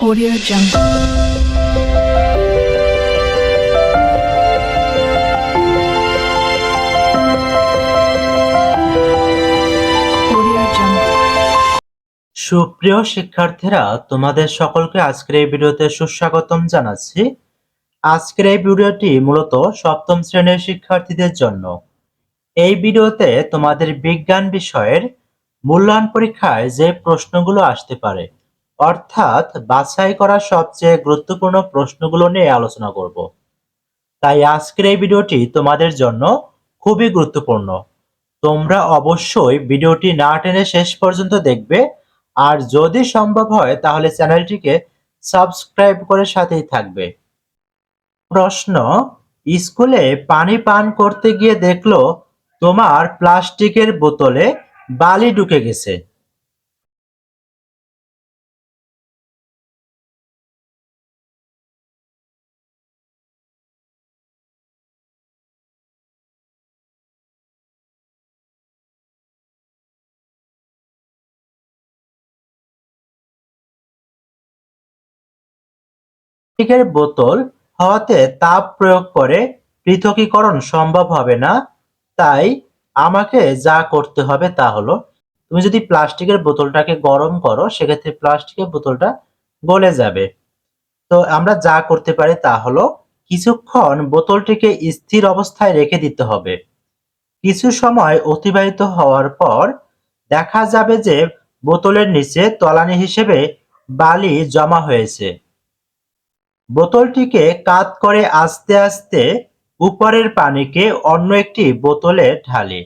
Audio Jungle. সুপ্রিয় শিক্ষার্থীরা, তোমাদের সকলকে আজকের এই ভিডিওতে সুস্বাগতম জানাচ্ছি। আজকের এই ভিডিওটি মূলত সপ্তম শ্রেণির শিক্ষার্থীদের জন্য। এই ভিডিওতে তোমাদের বিজ্ঞান বিষয়ের মূল্যায়ন পরীক্ষায় যে প্রশ্নগুলো আসতে পারে অর্থাৎ বাছাই করা সবচেয়ে গুরুত্বপূর্ণ প্রশ্নগুলো নিয়ে আলোচনা করব। তাই আজকের এই ভিডিওটি তোমাদের জন্য খুবই গুরুত্বপূর্ণ। তোমরা অবশ্যই ভিডিওটি না টেনে শেষ পর্যন্ত দেখবে। আর যদি সম্ভব হয়, তাহলে চ্যানেলটিকে সাবস্ক্রাইব করে সাথেই থাকবে। প্রশ্ন, স্কুলে পানি পান করতে গিয়ে দেখল তোমার প্লাস্টিকের বোতলে বালি ঢুকে গেছে। প্লাস্টিকের বোতল হওয়াতে তাপ প্রয়োগ করে পৃথকীকরণ সম্ভব হবে না। তাই আমাকে যা করতে হবে তা হলো, তুমি যদি প্লাস্টিকের বোতলটাকে গরম করো, সেক্ষেত্রে প্লাস্টিকের বোতলটা গলে যাবে। তো আমরা যা করতে পারি তা হলো, কিছুক্ষণ বোতলটিকে স্থির অবস্থায় রেখে দিতে হবে। কিছু সময় অতিবাহিত হওয়ার পর দেখা যাবে যে বোতলের নিচে তলানি হিসেবে বালি জমা হয়েছে। বোতলটিকে কাত করে আস্তে আস্তে উপরের পানিকে অন্য একটি বোতলে ঢালি।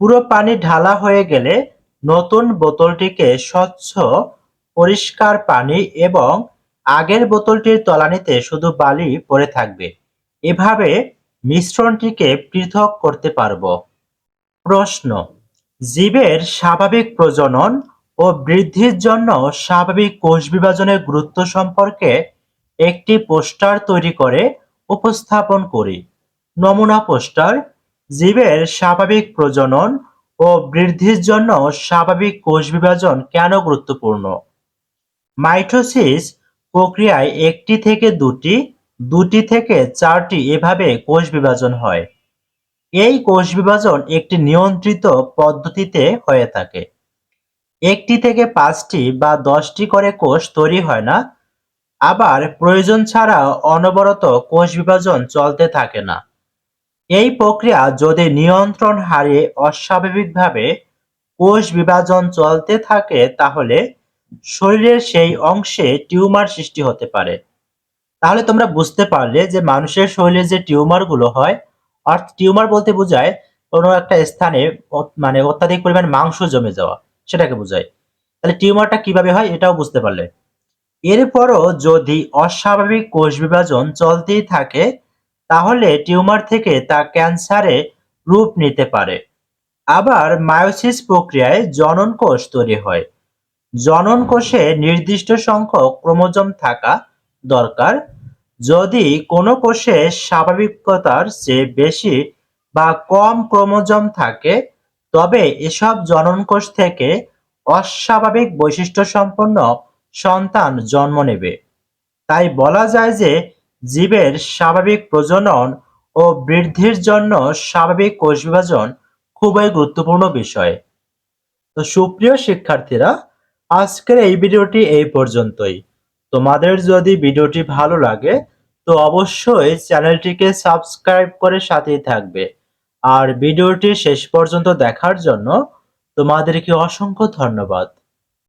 পুরো পানি ঢালা হয়ে গেলে নতুন বোতলটিকে স্বচ্ছ, পরিষ্কার পানি এবং আগের বোতলটির তলানিতে শুধু বালি পড়ে থাকবে। এভাবে মিশ্রণটিকে পৃথক করতে পারব। প্রশ্ন, জীবের স্বাভাবিক প্রজনন ও বৃদ্ধির জন্য স্বাভাবিক কোষ বিভাজনের গুরুত্ব সম্পর্কে একটি পোস্টার তৈরি করে উপস্থাপন করি। নমুনা পোস্টার, জীবের স্বাভাবিক প্রজনন ও বৃদ্ধির জন্য স্বাভাবিক কোষ বিভাজন কেন গুরুত্বপূর্ণ? মাইটোসিস প্রক্রিয়ায় একটি থেকে দুটি দুটি থেকে চারটি এভাবে কোষ বিভাজন হয়। এই কোষ বিভাজন একটি নিয়ন্ত্রিত পদ্ধতিতে হয়ে থাকে। একটি থেকে পাঁচটি বা দশটি করে কোষ তৈরি হয় না আবার প্রয়োজন ছাড়া অনবরত কোষ বিভাজন চলতে থাকে না। এই প্রক্রিয়া যদি নিয়ন্ত্রণ হারিয়ে অস্বাভাবিকভাবে কোষ বিভাজন চলতে থাকে, তাহলে শরীরের সেই অংশে টিউমার সৃষ্টি হতে পারে। তাহলে তোমরা বুঝতে পারলে যে মানুষের শরীরে যে টিউমারগুলো হয়, অর্থাৎ টিউমার বলতে বোঝায় কোনো একটা স্থানে মানে অত্যাধিক পরিমাণ মাংস জমে যাওয়া, সেটাকে বোঝায়। তাহলে টিউমারটা কীভাবে হয়, এটাও বুঝতে পারলে। এরপরও যদি অস্বাভাবিক কোষ বিভাজন চলতেই থাকে, তাহলে টিউমার থেকে তা ক্যান্সারে রূপ নিতে পারে। আবার মায়োসিস প্রক্রিয়ায় জনন কোষ তৈরি হয়। জনন কোষে নির্দিষ্ট সংখ্যক ক্রোমোজোম থাকা দরকার। যদি কোনো কোষে স্বাভাবিকতার চেয়ে বেশি বা কম ক্রোমোজোম থাকে, তবে এসব জনন কোষ থেকে অস্বাভাবিক বৈশিষ্ট্য সম্পন্ন সন্তান জন্ম নেবে। তাই বলা যায় যে জীবের স্বাভাবিক প্রজনন ও বৃদ্ধির জন্য স্বাভাবিক কোষ বিভাজন খুবই গুরুত্বপূর্ণ বিষয়। তো সুপ্রিয় শিক্ষার্থীরা, আজকের এই ভিডিওটি এই পর্যন্তই। তোমাদের যদি ভিডিওটি ভালো লাগে, তো অবশ্যই চ্যানেলটিকে সাবস্ক্রাইব করে সাথেই থাকবে। আর ভিডিওটি শেষ পর্যন্ত দেখার জন্য তোমাদেরকে অসংখ্য ধন্যবাদ।